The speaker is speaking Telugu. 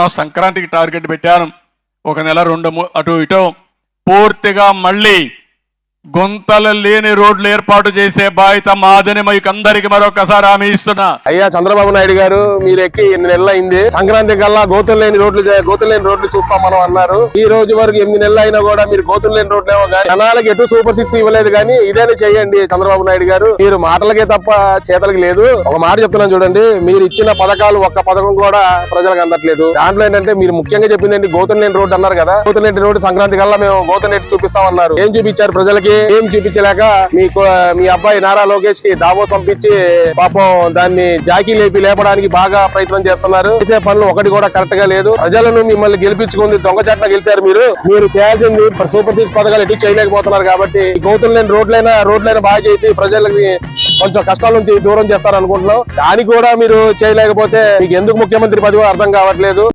సంక్రాంతికి టార్గెట్ పెట్టాను. ఒక నెల రెండు అటు ఇటు. పూర్తిగా మళ్ళీ గుంతలు లేని రోడ్లు ఏర్పాటు చేసే బాధ్యత మాదని మీకు అందరికి మరొకసారి హామీ ఇస్తున్నా. అయ్యా చంద్రబాబు నాయుడు గారు మీరు ఎక్కి ఎన్ని నెలలు అయింది సంక్రాంతి కల్లా గోతులు లేని రోడ్లు గోతులు లేని రోడ్లు చూస్తాం మనం అన్నారు. ఈ రోజు వరకు ఎనిమిది నెలలు అయినా కూడా మీరు గోతులు లేని రోడ్లు ఏమో కానీ జనాలకి ఎటు సూపర్ సిక్స్ ఇవ్వలేదు కానీ ఇదేనే చేయండి చంద్రబాబు నాయుడు గారు. మీరు మాటలకే తప్ప చేతలకి లేదు. ఒక మాట చెప్తున్నాను చూడండి మీరు ఇచ్చిన పథకాలు ఒక్క పథకం కూడా ప్రజలకు అందట్లేదు. దాంట్లో ఏంటంటే మీరు ముఖ్యంగా చెప్పింది ఏంటి? గోతులు లేని రోడ్డు అన్నారు కదా. గోతులు లేని రోడ్డు సంక్రాంతి కల్లా మేము గోతులు నెట్టి చూపిస్తామన్నారు. ఏం చూపించారు ప్రజలకి? ఏం చూపించలేక మీకు మీ అబ్బాయి నారా లోకేష్కి దావో పంపించి పాపం దాన్ని జాకీ లేపి లేపడానికి బాగా ప్రయత్నం చేస్తున్నారు. చేసే పనులు ఒకటి కూడా కరెక్ట్గా లేదు. ప్రజలను మిమ్మల్ని గెలిపించుకుంది దొంగచాట్ల గెలిచారు మీరు. మీరు చేయాల్సింది సూపర్ సిక్స్ పథకాలు ఎటు చేయలేకపోతున్నారు కాబట్టి ఈ లేని రోడ్లైనా రోడ్లైనా బాగా చేసి ప్రజలకి కొంచెం కష్టాల నుంచి దూరం చేస్తారు అనుకుంటున్నాం దానికి కూడా మీరు చేయలేకపోతే మీకు ఎందుకు ముఖ్యమంత్రి పదవి అర్థం కావట్లేదు.